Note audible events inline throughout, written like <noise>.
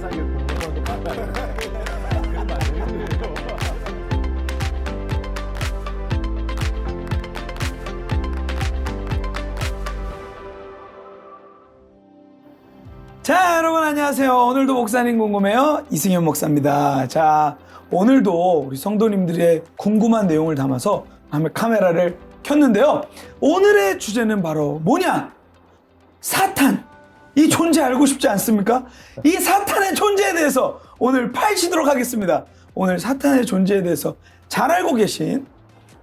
세상에 되는 거예요. 자, 여러분 안녕하세요. 오늘도 목사님 궁금해요. 이승현 목사입니다. 자, 오늘도 우리 성도님들의 궁금한 내용을 담아서 카메라를 켰는데요. 오늘의 주제는 바로 뭐냐? 사탄. 이 존재 알고 싶지 않습니까? 이 사탄의 존재에 대해서 오늘 파헤치도록 하겠습니다. 오늘 사탄의 존재에 대해서 잘 알고 계신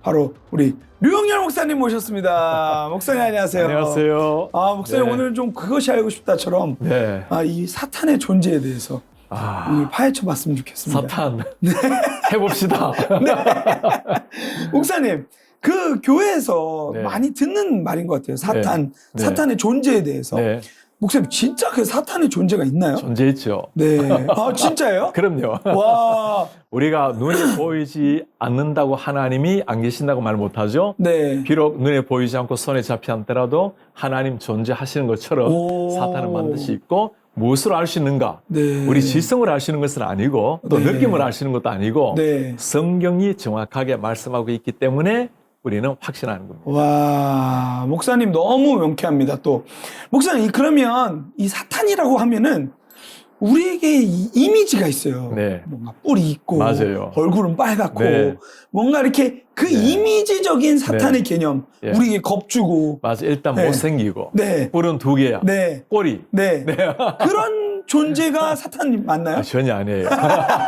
바로 우리 류영열 목사님 모셨습니다. <laughs> 목사님 안녕하세요. 안녕하세요. 아, 목사님 네. 오늘 좀 그것이 알고 싶다처럼 네. 아, 이 사탄의 존재에 대해서 아, 오늘 파헤쳐 봤으면 좋겠습니다. 사탄. <laughs> 해봅시다. <laughs> 목사님, 그 교회에서 네. 많이 듣는 말인 것 같아요. 사탄, 네. 사탄의 존재에 대해서. 네. 목사님, 진짜 그 사탄의 존재가 있나요? 존재있죠. 네. <laughs> 아, 진짜예요? 그럼요. 와, <laughs> 우리가 눈에 보이지 않는다고 하나님이 안 계신다고 말 못하죠. 네. 비록 눈에 보이지 않고 손에 잡히 않더라도 하나님 존재하시는 것처럼 오. 사탄은 반드시 있고 무엇으로 알수 있는가? 네. 우리 지성을 아시는 것은 아니고 또 네. 느낌을 아시는 것도 아니고 네. 성경이 정확하게 말씀하고 있기 때문에 우리는 확신하는 겁니다. 와, 목사님 너무 명쾌합니다. 또 목사님 그러면 이 사탄이라고 하면은 우리에게 이 이미지가 있어요. 네. 뭔가 뿔이 있고 맞아요. 얼굴은 빨갛고 네. 뭔가 이렇게 그 네. 이미지적인 사탄의 개념 예. 우리에게 겁주고 맞아. 일단 네. 못생기고 네, 뿔은 두 개야. 네, 꼬리. 네, <laughs> 그런 존재가 사탄 맞나요? 아, 전혀 아니에요.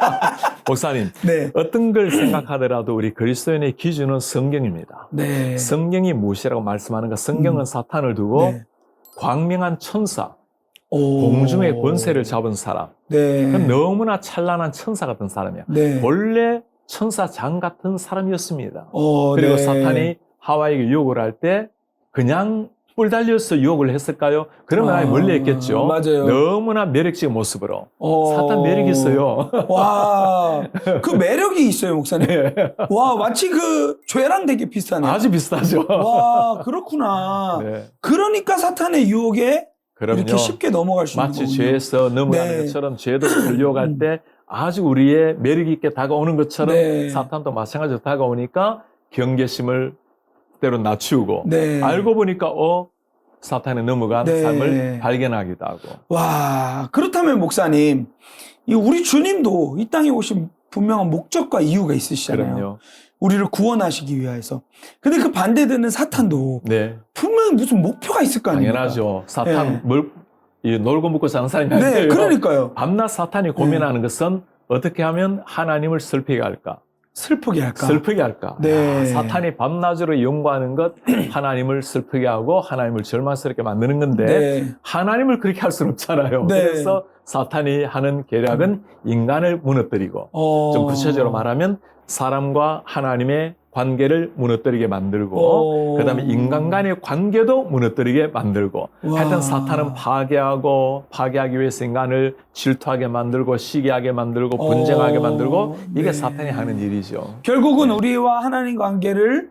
<laughs> 목사님, 네, 어떤 걸 생각하더라도 우리 그리스도인의 기준은 성경입니다. 네, 성경이 무엇이라고 말씀하는가? 성경은 음. 사탄을 두고 네. 광명한 천사, 오. 공중의 권세를 잡은 사람. 네, 너무나 찬란한 천사 같은 사람이야. 네, 원래 천사장 같은 사람이었습니다. 어, 그리고 네. 사탄이 하와에게 유혹을 할 때 그냥 뿔 달려서 유혹을 했을까요? 그러면 아예 아, 멀리 했겠죠. 맞아요. 너무나 매력적인 모습으로. 어. 사탄 매력이 있어요. <laughs> 와, 그 매력이 있어요, 목사님. 와, 마치 그 죄랑 되게 비슷하네요. 아주 비슷하죠. 와, 그렇구나. <laughs> 네. 그러니까 사탄의 유혹에 그럼요. 이렇게 쉽게 넘어갈 수 있는 마치 거군요. 죄에서 넘어가는 네. 것처럼 죄도 <clears throat> 유혹할 때 아주 우리의 매력 있게 다가오는 것처럼 네. 사탄도 마찬가지로 다가오니까 경계심을 때로 낮추고 네. 알고 보니까 어 사탄에 넘어간 네. 삶을 발견하기도 하고 와, 그렇다면 목사님, 이 우리 주님도 이 땅에 오신 분명한 목적과 이유가 있으시잖아요. 그럼요. 우리를 구원하시기 위해서. 근데 그 반대되는 사탄도 네, 분명히 무슨 목표가 있을 거 아닙니까? 당연하죠. 사탄 네. 뭘, 이 놀고 먹고 사는 사람이 네, 아니에요. 그러니까요. 밤낮 사탄이 고민하는 것은 어떻게 하면 하나님을 슬프게 할까? 슬프게 할까? 슬프게 할까? 네. 아, 사탄이 밤낮으로 연구하는 것 <clears throat> 하나님을 슬프게 하고 하나님을 절망스럽게 만드는 건데 네. 하나님을 그렇게 할 수는 없잖아요. 네. 그래서 사탄이 하는 계략은 인간을 무너뜨리고 어... 좀 구체적으로 말하면 사람과 하나님의 관계를 무너뜨리게 만들고 어... 그다음에 인간 간의 관계도 무너뜨리게 만들고 와. 하여튼 사탄은 파괴하고 파괴하기 위해서 인간을 질투하게 만들고 시기하게 만들고 분쟁하게 어, 만들고 이게 네. 사탄이 하는 일이죠. 결국은 우리와 하나님 관계를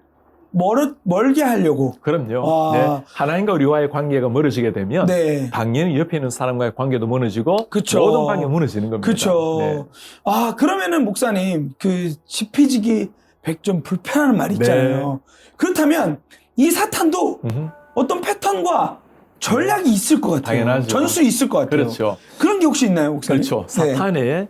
멀, 멀게 하려고. 그럼요. 와. 네. 하나님과 우리와의 관계가 멀어지게 되면 네. 당연히 옆에 있는 사람과의 관계도 무너지고 그쵸. 모든 관계가 무너지는 겁니다. 그쵸. 네. 아, 그러면은 목사님, 그, 지피지기 백좀 불편한 말 있잖아요. 그렇다면, 이 사탄도 음흠. 어떤 패턴과 전략이 있을 것 같아요. 당연하죠. 전수 있을 것 같아요. 그렇죠. 그런 게 혹시 있나요, 목사님? 그렇죠. 네. 사탄의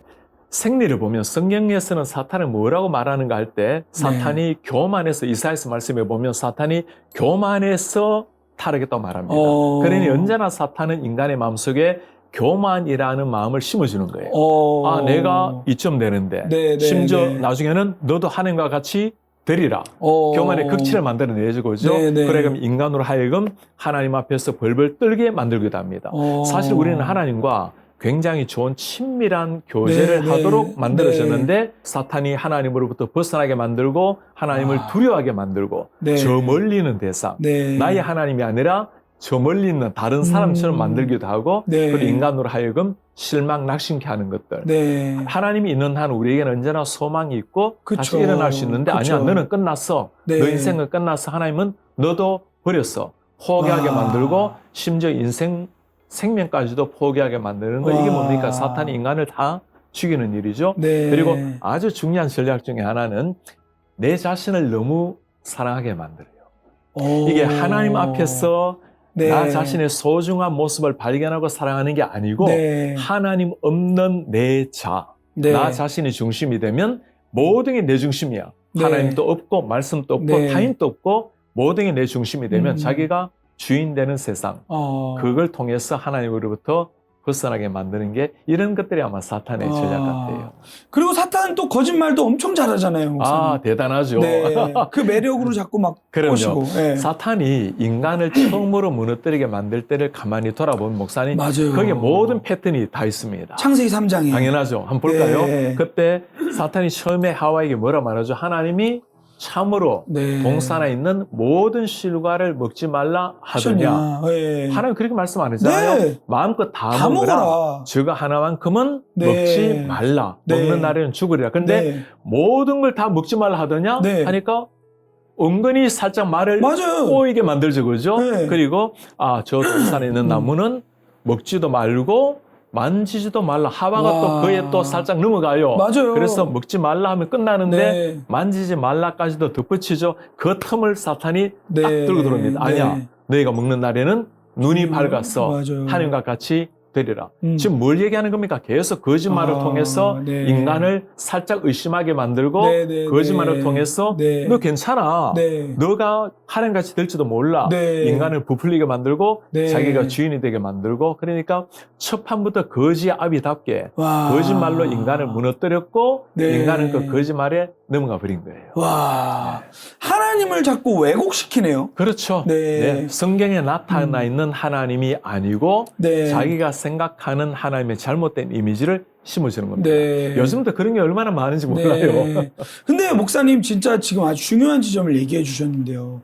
생리를 보면 성경에서는 사탄을 뭐라고 말하는가 할 때 사탄이 네. 교만해서 이사야서 말씀에 보면 사탄이 교만해서 타르겠다고 말합니다. 어. 그러니 언제나 사탄은 인간의 마음속에 교만이라는 마음을 심어주는 거예요. 어. 아, 내가 이쯤 되는데 네, 네, 심지어 네. 나중에는 너도 하나님과 같이 되리라. 어. 교만의 극치를 만들어내죠, 그죠? 네, 네. 그래, 그럼 인간으로 하여금 하나님 앞에서 벌벌 떨게 만들기도 합니다. 어. 사실 우리는 하나님과 굉장히 좋은 친밀한 교제를 네, 네, 하도록 만들어졌는데 사탄이 하나님으로부터 벗어나게 만들고 하나님을 아. 두려워하게 만들고 네. 저 멀리 있는 대상, 네. 나의 하나님이 아니라 저 멀리 있는 다른 사람처럼 음. 만들기도 하고 네. 그리고 인간으로 하여금 실망 낙심케 하는 것들. 네. 하나님이 있는 한 우리에게는 언제나 소망이 있고 그쵸. 다시 일어날 수 있는데 그쵸. 아니야 너는 끝났어 네. 너 인생은 끝났어 하나님은 너도 버렸어 포기하게 와. 만들고 심지어 인생 생명까지도 포기하게 만드는 거 이게 와. 뭡니까? 사탄이 인간을 다 죽이는 일이죠. 네. 그리고 아주 중요한 전략 중에 하나는 내 자신을 너무 사랑하게 만들어요. 오. 이게 하나님 앞에서 네. 나 자신의 소중한 모습을 발견하고 사랑하는 게 아니고 네. 하나님 없는 내 자, 네. 나 자신이 중심이 되면 모든 게 내 중심이야. 네. 하나님도 없고 말씀도 없고 네. 타인도 없고 모든 게 내 중심이 되면 음. 자기가 주인 되는 세상 어. 그걸 통해서 하나님으로부터 벗어나게 만드는 게 이런 것들이 아마 사탄의 전략 아. 같아요. 그리고 사탄은 또 거짓말도 엄청 잘하잖아요. 목사님. 아 대단하죠. 네. <laughs> 그 매력으로 자꾸 막 그럼요. 꼬시고. 네. 사탄이 인간을 처음으로 무너뜨리게 만들 때를 가만히 돌아본 목사님 맞아요. 거기에 모든 패턴이 다 있습니다. 창세기 3장에 당연하죠. 한번 볼까요? 네. 그때 사탄이 처음에 하와에게 뭐라 말하죠? 하나님이 참으로 네. 동산에 있는 모든 실과를 먹지 말라 하더냐. 네. 하나님 그렇게 말씀 안 했잖아요. 네. 마음껏 다, 다 먹어라. 먹어라. 저거 하나만큼은 네. 먹지 말라. 네. 먹는 날에는 죽으리라. 근데 네. 모든 걸 다 먹지 말라 하더냐? 네. 하니까 은근히 살짝 말을 맞아요. 꼬이게 만들죠. 그죠? 네. 그리고 아, 저 동산에 있는 음. 나무는 먹지도 말고 만지지도 말라. 하와가 와. 또 그에 또 살짝 넘어가요. 맞아요. 그래서 먹지 말라 하면 끝나는데 네. 만지지 말라까지도 덧붙이죠. 그 틈을 사탄이 네. 딱 들고 들어옵니다. 아니야. 네. 너희가 먹는 날에는 눈이 음, 밝았어. 맞아요. 하나님과 같이 되리라. 음. 지금 뭘 얘기하는 겁니까? 계속 거짓말을 아, 통해서 네. 인간을 살짝 의심하게 만들고 네, 네, 거짓말을 네. 통해서 네. 너 괜찮아. 네. 너가 하나님같이 될지도 몰라. 네. 인간을 부풀리게 만들고 네. 자기가 주인이 되게 만들고 그러니까 첫 판부터 거지 아비답게 와. 거짓말로 인간을 무너뜨렸고 네. 인간은 그 거짓말에 넘어가 버린 거예요. 와. 하나님을 자꾸 왜곡시키네요. 그렇죠. 네. 성경에 나타나 음. 있는 하나님이 아니고 네. 자기가 생각하는 하나님의 잘못된 이미지를 심어주는 겁니다. 네. 요즘도 그런 게 얼마나 많은지 몰라요. 네. 근데 목사님 진짜 지금 아주 중요한 지점을 얘기해 주셨는데요.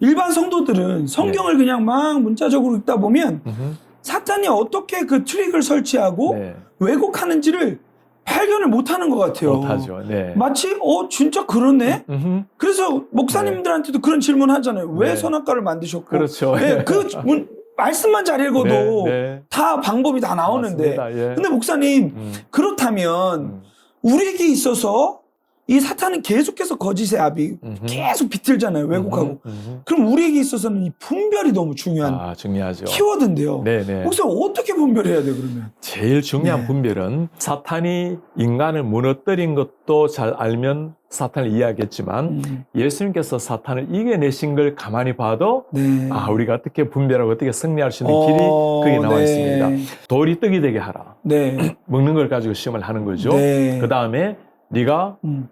일반 성도들은 성경을 네. 그냥 막 문자적으로 읽다 보면 음흠. 사탄이 어떻게 그 트릭을 설치하고 네. 왜곡하는지를 발견을 못 하는 것 같아요. 못하죠. 네. 마치, 어, 진짜 그러네? 음흠. 그래서 목사님들한테도 그런 질문 하잖아요. 왜 네. 선악과를 만드셨고. 그렇죠. 네, 그 문- 말씀만 잘 읽어도 네, 네. 다 방법이 다 나오는데. 맞습니다. 예. 근데 목사님, 음, 그렇다면 음, 우리에게 있어서 이 사탄은 계속해서 거짓의 압이 음흠. 계속 비틀잖아요. 왜곡하고. 음흠, 음흠. 그럼 우리에게 있어서는 이 분별이 너무 중요한 아, 중요하죠. 키워드인데요. 네네. 목사님 어떻게 분별해야 돼 그러면? 제일 중요한 네. 분별은 사탄이 인간을 무너뜨린 것도 잘 알면 사탄을 이해하겠지만 음, 예수님께서 사탄을 이겨내신 걸 가만히 봐도 네. 아 우리가 어떻게 분별하고 어떻게 승리할 수 있는 길이 어, 거기 나와 네. 있습니다. 돌이 떡이 되게 하라. 네. <clears throat> 먹는 걸 가지고 시험을 하는 거죠. 네. 그 다음에 네가 음,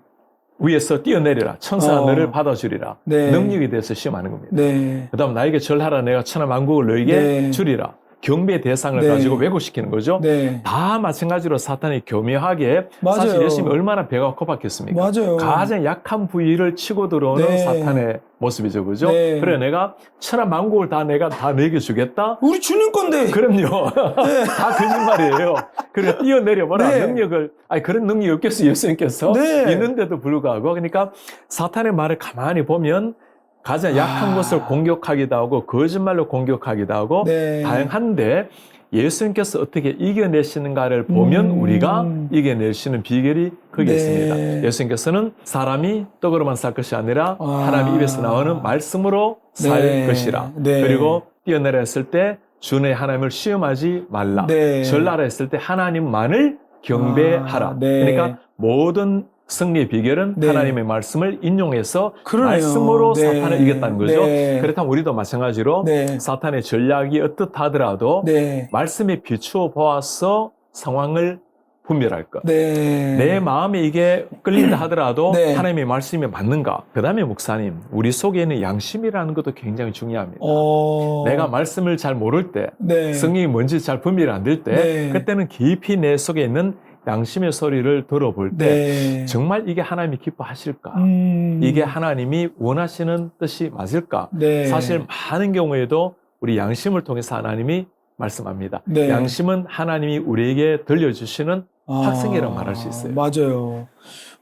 위에서 뛰어내리라. 천사가 어. 너를 받아주리라. 네. 능력에 대해서 시험하는 겁니다. 네. 그 다음 나에게 절하라. 내가 천하 만국을 너에게 네. 주리라. 경배의 대상을 네. 가지고 왜곡시키는 거죠. 네. 다 마찬가지로 사탄이 교묘하게 맞아요. 사실 예수님이 얼마나 배가 고팠겠습니까? 맞아요. 가장 약한 부위를 치고 들어오는 네. 사탄의 모습이죠, 그죠? 네. 그래 내가 천하 만국을 다 내가 다 내게 주겠다. 우리 주님 건데. 그럼요. 네. <laughs> 다 거짓말이에요. 그래 뛰어내려 봐라 네. 능력을. 아니 그런 능력이 없겠어 예수님께서 네. 있는데도 불구하고 그러니까 사탄의 말을 가만히 보면 가장 약한 아. 것을 공격하기도 하고 거짓말로 공격하기도 하고 네. 다양한데 예수님께서 어떻게 이겨내시는가를 보면 음. 우리가 이겨낼 수 있는 비결이 거기 네. 있습니다. 예수님께서는 사람이 떡으로만 살 것이 아니라 아. 하나님 입에서 나오는 말씀으로 살 네. 것이라. 네. 그리고 뛰어내려 했을 때 주의 하나님을 시험하지 말라. 네. 전라라 했을 때 하나님만을 경배하라. 아, 네. 그러니까 모든 승리의 비결은 네. 하나님의 말씀을 인용해서 그러네요. 말씀으로 네. 사탄을 이겼다는 거죠. 네. 그렇다면 우리도 마찬가지로 네. 사탄의 전략이 어떻하더라도 네. 말씀에 비추어 보아서 상황을 분별할 것. 네. 내 마음에 이게 끌린다 하더라도 <clears throat> 네. 하나님의 말씀이 맞는가? 그 다음에 목사님, 우리 속에 있는 양심이라는 것도 굉장히 중요합니다. 어. 내가 말씀을 잘 모를 때, 네. 성경이 뭔지 잘 분별이 안 될 때, 네. 그때는 깊이 내 속에 있는 양심의 소리를 들어볼 때, 네. 정말 이게 하나님이 기뻐하실까? 음. 이게 하나님이 원하시는 뜻이 맞을까? 네. 사실 많은 경우에도 우리 양심을 통해서 하나님이 말씀합니다. 네. 양심은 하나님이 우리에게 들려주시는 아, 학생이라고 말할 수 있어요. 맞아요.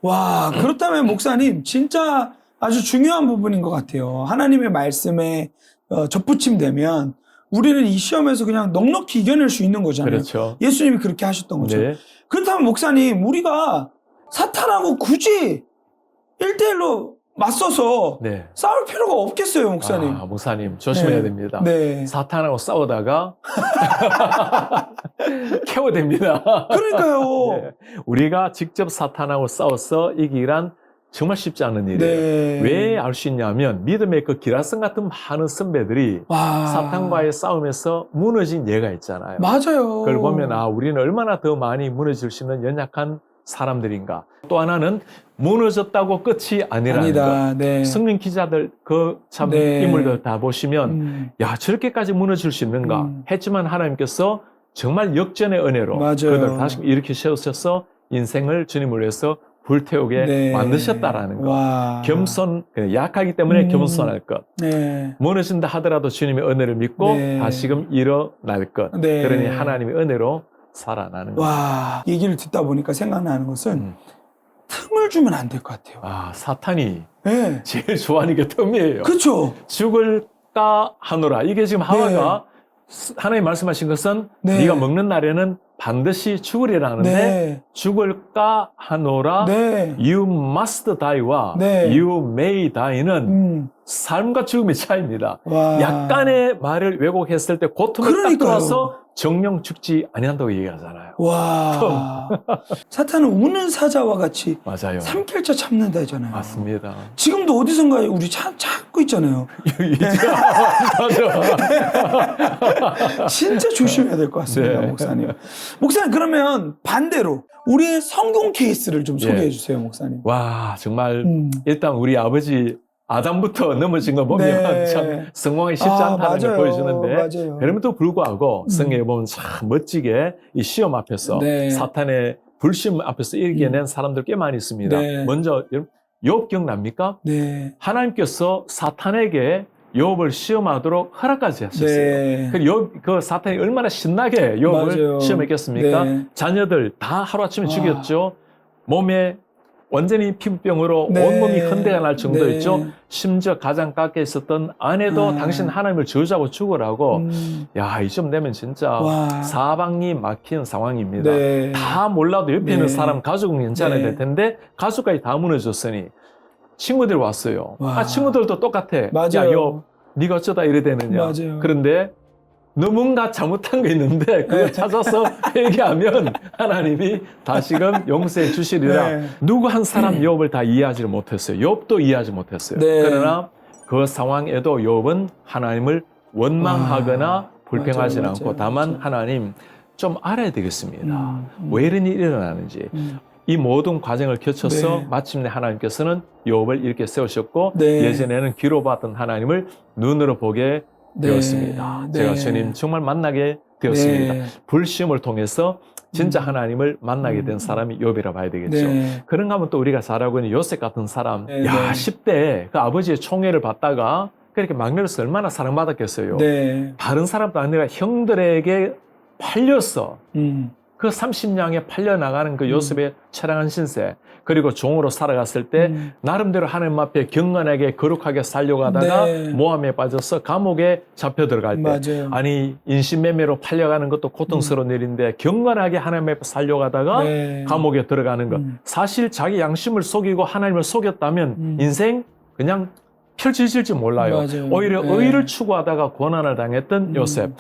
와, 그렇다면 목사님, 진짜 아주 중요한 부분인 것 같아요. 하나님의 말씀에 어, 접붙임 되면 우리는 이 시험에서 그냥 넉넉히 이겨낼 수 있는 거잖아요. 그렇죠. 예수님이 그렇게 하셨던 거죠. 네. 그렇다면 목사님, 우리가 사탄하고 굳이 1대1로 맞서서 네. 싸울 필요가 없겠어요, 목사님. 아, 목사님 조심해야 네. 됩니다. 네. 사탄하고 싸우다가 <laughs> 케어됩니다. 그러니까요. 네. 우리가 직접 사탄하고 싸워서 이기란 정말 쉽지 않은 일이에요. 네. 왜알 수 있냐면 믿음의 그 기라성 같은 많은 선배들이 와. 사탄과의 싸움에서 무너진 예가 있잖아요. 맞아요. 그걸 보면 아 우리는 얼마나 더 많이 무너질 수 있는 연약한 사람들인가. 또 하나는 무너졌다고 끝이 아니라는 것. 아니다. 네. 성경 기자들 그참 네. 인물들 다 보시면 음, 야 저렇게까지 무너질 수 있는가 음. 했지만 하나님께서 정말 역전의 은혜로 맞아요. 그들 다시 이렇게 세우셔서 인생을 주님을 위해서 불태우게 네. 만드셨다라는 것. 와. 겸손 그 약하기 때문에 음. 겸손할 것. 네. 무너진다 하더라도 주님의 은혜를 믿고 네. 다시금 일어날 것. 네. 그러니 하나님의 은혜로 살아나는 것. 와. 얘기를 듣다 보니까 생각나는 것은 음. 틈을 주면 안 될 것 같아요. 아 사탄이 네. 제일 좋아하는 게 틈이에요. 그렇죠. 죽을까 하노라. 이게 지금 하와가 하나님 말씀하신 것은 네. 네. 가 먹는 날에는 반드시 죽으리라는데 네. 죽을까 하노라. 네. You must die와 네. You may die는 음. 삶과 죽음의 차이입니다. 와. 약간의 말을 왜곡했을 때 고통을 들어서 정령 죽지 아니한다고 얘기하잖아요. 와. <laughs> 사탄은 우는 사자와 같이 맞아요. 삼킬자 참는다 했잖아요. 맞습니다. 지금도 어디선가에 우리 참 찾고 있잖아요. <laughs> 맞아. <laughs> 진짜 조심해야 될 것 같습니다, 네. 목사님. 목사님 그러면 반대로 우리의 성공 케이스를 좀 예. 소개해 주세요, 목사님. 와 정말 음. 일단 우리 아버지 아담부터 <laughs> 넘어진 거 보면 네. 참 성공하기 쉽지 아, 않다는 걸 맞아요. 보여주는데 맞아요. 그럼에도 불구하고 음. 성경에 보면 참 멋지게 이 시험 앞에서 네. 사탄의 불신 앞에서 이겨낸 사람들 꽤 많이 있습니다. 네. 먼저 욥 기억납니까? 네. 하나님께서 사탄에게 욥을 시험하도록 허락까지 하셨어요. 네. 그, 사탄이 얼마나 신나게 욥을. 시험했겠습니까? 네. 자녀들 다 하루아침에 아. 죽였죠. 몸에 완전히 피부병으로 네. 온몸이 흔대가 날 정도였죠. 네. 심지어 가장 가까이 있었던 아내도 아. 당신 하나님을 저주하고 죽으라고 음. 야, 이쯤 되면 진짜 와. 사방이 막힌 상황입니다. 네. 다 몰라도 옆에 있는 네. 사람 가족은 괜찮아야 네. 될 텐데 가족까지 다 무너졌으니 친구들이 왔어요. 와. 아, 친구들도 똑같아. 맞아요. 야, 요 네가 어쩌다 이래 되느냐. 맞아요. 그런데 너 뭔가 잘못한 거 있는데 그거 네. 찾아서 <laughs> 회개하면 하나님이 다시금 용서해 주시리라. 네. 누구 한 사람 욥을 다 이해하지 못했어요. 욥도 이해하지 못했어요. 네. 그러나 그 상황에도 욥은 하나님을 원망하거나 와. 불평하지 맞아요, 않고 맞아요, 다만 맞아요. 하나님 좀 알아야 되겠습니다. 음, 음. 왜 이런 일이 일어나는지. 음. 이 모든 과정을 거쳐서 네. 마침내 하나님께서는 욥을 이렇게 세우셨고 네. 예전에는 귀로 봤던 하나님을 눈으로 보게 네. 되었습니다. 네. 제가 주님 정말 만나게 되었습니다. 네. 불시험을 통해서 진짜 음. 하나님을 만나게 음. 된 사람이 욥이라 봐야 되겠죠. 네. 그런가 하면 또 우리가 잘 알고 있는 요셉 같은 사람, 네, 야 네. 10대 그 아버지의 총애를 받다가 그렇게 막내로서 얼마나 사랑받았겠어요. 네. 다른 사람도 아니라 형들에게 팔렸어. 음. 그 30냥에 팔려 나가는 그 요셉의 처량한 신세 그리고 종으로 살아갔을 때 음. 나름대로 하나님 앞에 경건하게 거룩하게 살려고 하다가 네. 모함에 빠져서 감옥에 잡혀 들어갈 때 맞아요. 아니 인신매매로 팔려가는 것도 고통스러운 일인데 경건하게 하나님 앞에 살려고 하다가 네. 감옥에 들어가는 것 음. 사실 자기 양심을 속이고 하나님을 속였다면 음. 인생 그냥 펼쳐질지 몰라요 맞아요. 오히려 네. 의를 추구하다가 고난을 당했던 음. 요셉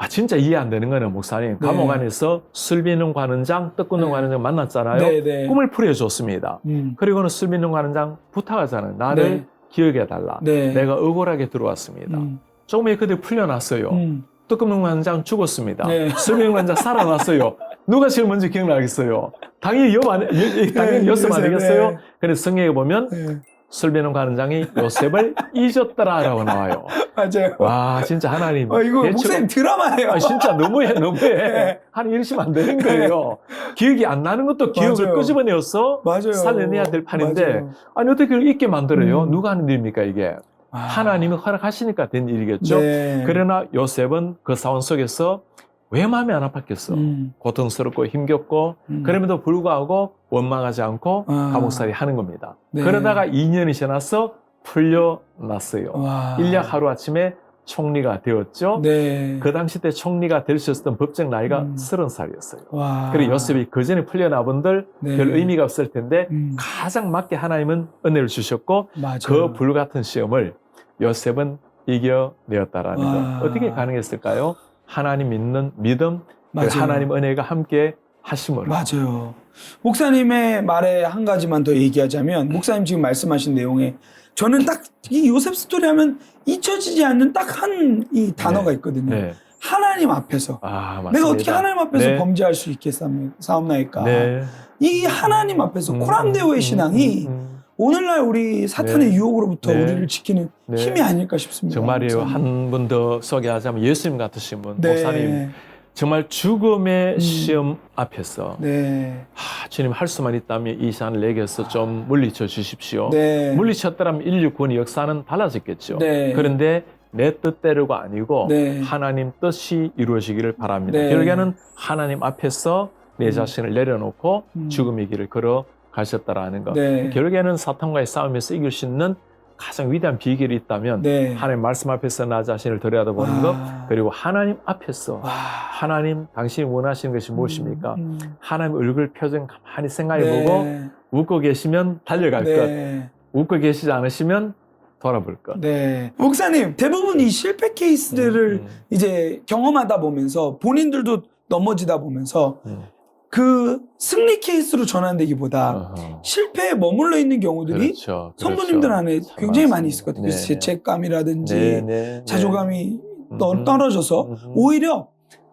아 진짜 이해 안 되는 거는 목사님 네. 감옥 안에서 술 비는 관원장 떡 굽는 네. 관원장 만났잖아요 네, 네. 꿈을 풀어줬습니다 음. 그리고는 술 비는 관원장 부탁하잖아요 나를 네. 기억해 달라 네. 내가 억울하게 들어왔습니다 음. 조금에 그들 풀려났어요 음. 떡 굽는 관원장 죽었습니다 네. 술 비는 관원장 살아났어요 누가 제일 먼저 기억나겠어요 당연히 여 여- 당연히 네, 요셉 요셉, 아니겠어요 네. 그래서 성경에 보면 네. 술 비는 관원장이 요셉을 잊었더라라고 나와요 맞아요. 와 진짜 하나님 어, 이거 목사님 드라마예요. 아, 진짜 너무해, 너무해. <laughs> 네. 하나님 이러시면 안 되는 거예요. 기억이 안 나는 것도 기억을 맞아요. 끄집어내어서 맞아요. 살려내야 될 판인데, 맞아요. 아니, 어떻게 그걸 잊게 만들어요? 음. 누가 하는 일입니까, 이게? 아. 하나님이 허락하시니까 된 일이겠죠? 네. 그러나 요셉은 그 상황 속에서 왜 마음이 안 아팠겠어? 음. 고통스럽고 힘겹고, 음. 그럼에도 불구하고 원망하지 않고 아. 감옥살이 하는 겁니다. 네. 그러다가 2년이 지나서 풀려났어요. 와. 일약 하루아침에 총리가 되었죠. 네. 그 당시 때 총리가 될 수 있었던 법적 나이가 음. 서른 살이었어요. 와. 그리고 요셉이 그 전에 풀려나본들 네. 별 의미가 없을 텐데 음, 가장 맞게 하나님은 은혜를 주셨고. 그 불같은 시험을 요셉은 이겨내었다라는 와. 것. 어떻게 가능했을까요? 하나님 믿는 믿음, 그 맞아요. 하나님 은혜가 함께 하심으로. 맞아요. 목사님의 말에 한 가지만 더 얘기하자면 목사님 지금 말씀하신 내용에 저는 딱 이 요셉 스토리 하면 잊혀지지 않는 딱 한 이 단어가 있거든요. 네. 하나님 앞에서 아. 내가 어떻게 하나님 앞에서 네. 범죄할 수 있겠사옵나이까? 네. 이 하나님 앞에서 음, 코람데오의 음, 신앙이 음, 음. 오늘날 우리 사탄의 네. 유혹으로부터 네. 우리를 지키는 네. 힘이 아닐까 싶습니다. 정말이에요. 한 분 더 소개하자면 예수님 같으신 분, 네. 목사님. 정말 죽음의 음. 시험 앞에서 네. 하, 주님 할 수만 있다면 이 산을 내게서 좀 물리쳐 주십시오. 네. 물리쳤더라면 인류 구원의 역사는 달라졌겠죠. 네. 그런데 내 뜻대로가 아니고 네. 하나님 뜻이 이루어지기를 바랍니다. 네. 결국에는 하나님 앞에서 내 음. 자신을 내려놓고 음. 죽음의 길을 걸어 가셨다라는 것. 네. 결국에는 사탄과의 싸움에서 이길 수 있는 가장 위대한 비결이 있다면 네. 하나님 말씀 앞에서 나 자신을 들여다보는 것 와. 그리고 하나님 앞에서 와. 하나님 당신이 원하시는 것이 무엇입니까? 음, 하나님 얼굴 표정 가만히 생각해 네. 보고 웃고 계시면 달려갈 것 네. 웃고 계시지 않으시면 돌아볼 것 네. 목사님, 대부분 이 실패 케이스들을 음, 음, 이제 경험하다 보면서 본인들도 넘어지다 보면서 음. 그 승리 케이스로 전환되기보다 어허. 실패에 머물러 있는 경우들이 그렇죠, 성도님들 그렇죠. 안에 참 굉장히. 많이 있을 것 같아요. 그래서 네, 죄책감이라든지 네, 네, 자존감이 네. 떠- 음, 떨어져서 음, 오히려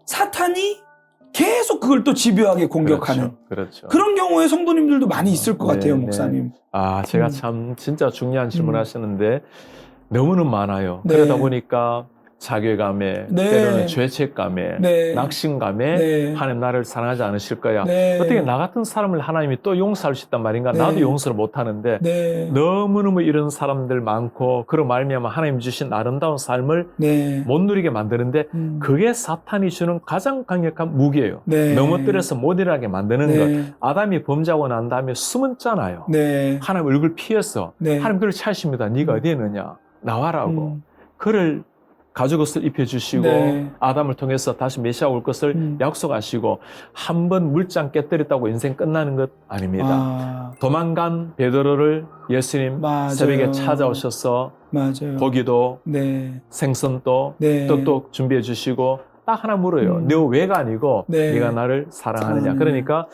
사탄이 계속 그걸 또 집요하게 공격하는 그렇죠. 그렇죠. 그런 경우에 성도님들도 많이 있을 것 네, 같아요, 네. 목사님. 아, 제가 음. 참 진짜 중요한 질문 음. 하시는데 너무는 많아요. 네. 그러다 보니까 자괴감에 네. 때로는 죄책감에 네. 낙심감에 네. 하나님 나를 사랑하지 않으실 거야. 네. 어떻게 나 같은 사람을 하나님이 또 용서할 수 있단 말인가? 네. 나도 용서를 못 하는데 네. 너무너무 이런 사람들 많고 그런 말미암아 하나님 주신 아름다운 삶을 네. 못 누리게 만드는데 음. 그게 사탄이 주는 가장 강력한 무기예요. 네. 넘어뜨려서 못 일하게 만드는 것. 네. 아담이 범죄하고 난 다음에 숨었잖아요. 네. 하나님 얼굴 피해서 네. 하나님 그를 찾으십니다. 네가 음. 어디에 있느냐? 나와라고. 음. 그를 가죽옷을 입혀주시고 네. 아담을 통해서 다시 메시아 올 것을 음. 약속하시고 한 번 물장 깨뜨렸다고 인생 끝나는 것 아닙니다. 아, 도망간 베드로를 예수님 맞아요. 새벽에 찾아오셔서 맞아요. 고기도 네. 생선도 네. 떡도 준비해 주시고 딱 하나 물어요. 음. 너 왜가 아니고 네. 네가 나를 사랑하느냐. 사랑하느냐. 그러니까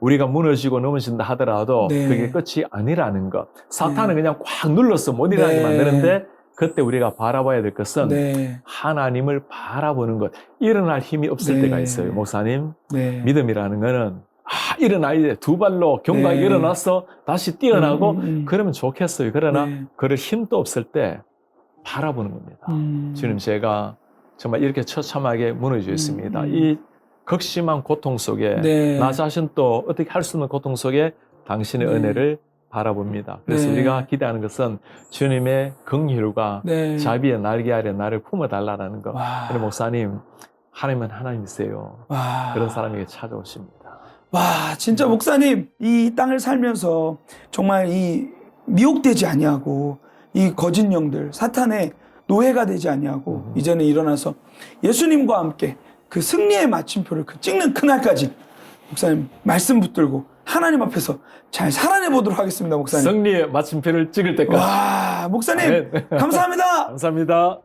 우리가 무너지고 넘어진다 하더라도 네. 그게 끝이 아니라는 것. 사탄은 네. 그냥 꽉 눌러서 못 일어나게 네. 만드는데 그때 우리가 바라봐야 될 것은 네. 하나님을 바라보는 것. 일어날 힘이 없을 네. 때가 있어요. 목사님, 네. 믿음이라는 거는 아, 일어나야 돼. 두 발로 경각이 네. 일어나서 다시 뛰어나고 음, 음, 음. 그러면 좋겠어요. 그러나 네. 그럴 힘도 없을 때 바라보는 겁니다. 음. 주님 제가 정말 이렇게 처참하게 무너져 있습니다. 음, 음. 이 극심한 고통 속에 네. 나 자신 또 어떻게 할 수 없는 고통 속에 당신의 네. 은혜를 바라봅니다. 그래서 네. 우리가 기대하는 것은 주님의 긍휼과 네. 자비의 날개 아래 나를 품어달라는 것. 와. 그래 목사님 하나님은 하나님이세요. 와. 그런 사람에게 찾아오십니다. 와, 진짜 목사님, 이 땅을 살면서 정말 이 미혹되지 아니하고 이 거짓 영들, 사탄의 노예가 되지 아니하고 음. 이제는 일어나서 예수님과 함께 그 승리의 마침표를 그 찍는 그날까지 목사님 말씀 붙들고 하나님 앞에서 잘 살아내 보도록 하겠습니다, 목사님. 승리의 마침표를 찍을 때까지. 와, 목사님, 네. <laughs> 감사합니다. 감사합니다.